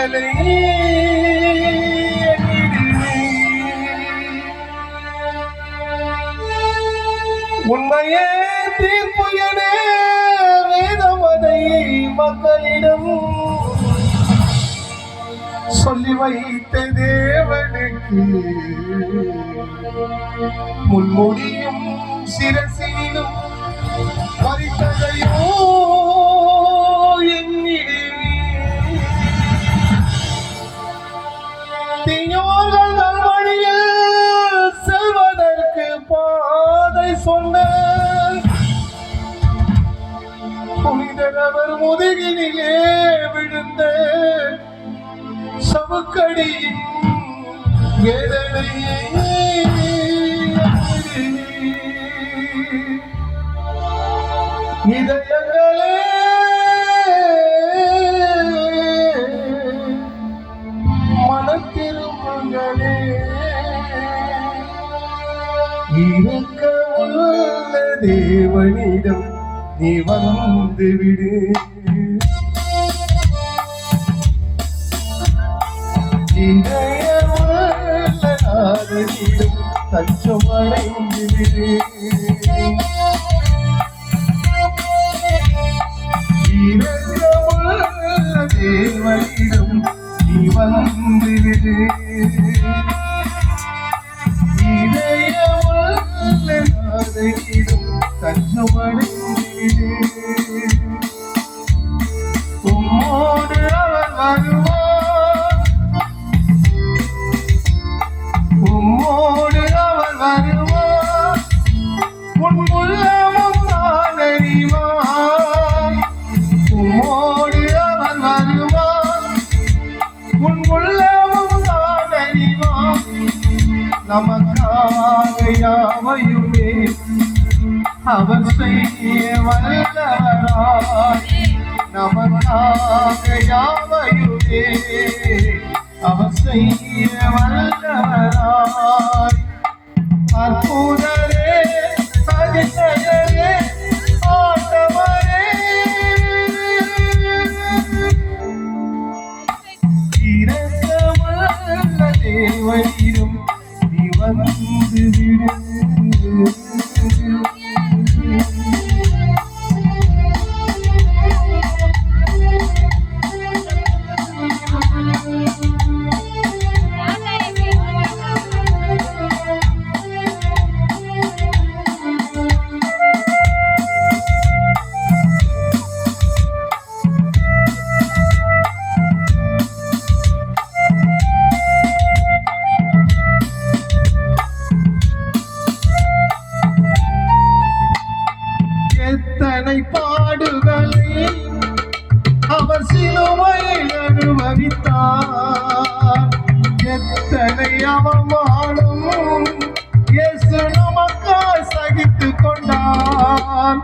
மக்களை உண்மையே தீர்ப்பு என வேதமதை மக்களிடம் சொல்லி வைத்த தேவனுக்கு முன்மொழியும் சிரசியிலும் பரிசதையும் தீயோர்கள் நல்வழியில் செல்வதற்கு பாதை சொன்ன புனிதரவர் முதுகினிலே விழுந்த சவுக்கடியின் வேதனையே இதயங்களே இரக்கமுள்ள தேவனிடம் நீ வந்து விடு இதயமுள்ள நாதனிடம் தஞ்சம் அடைந்து விடு இரக்கமுள்ள தேவனிடம் நீ வந்து விடு உம்மோடு அவர் வருவார் உம்மோடு அவர் வருவார் உன் உள்ளமும் நான் அறிவார் உம்மோடு அவர் வருவார் உன் உள்ளமும் நான் அறிவார் நமக்காக யாவையுமே அவர் செய்ய வல்லவராய். நமக்காக யாவையுமே அவர் செய்ய வல்லவராய். அற்புதரே அதிசயரே ஆண்டவரே. வல்ல தேவனிடம் நீ வந்து Thank you. எத்தனை பாடுகளை அவர் சிலுவையில் அனுபவித்தார். எத்தனை அவமானமும் இயேசு நமக்காய் சகித்து கொண்டார்.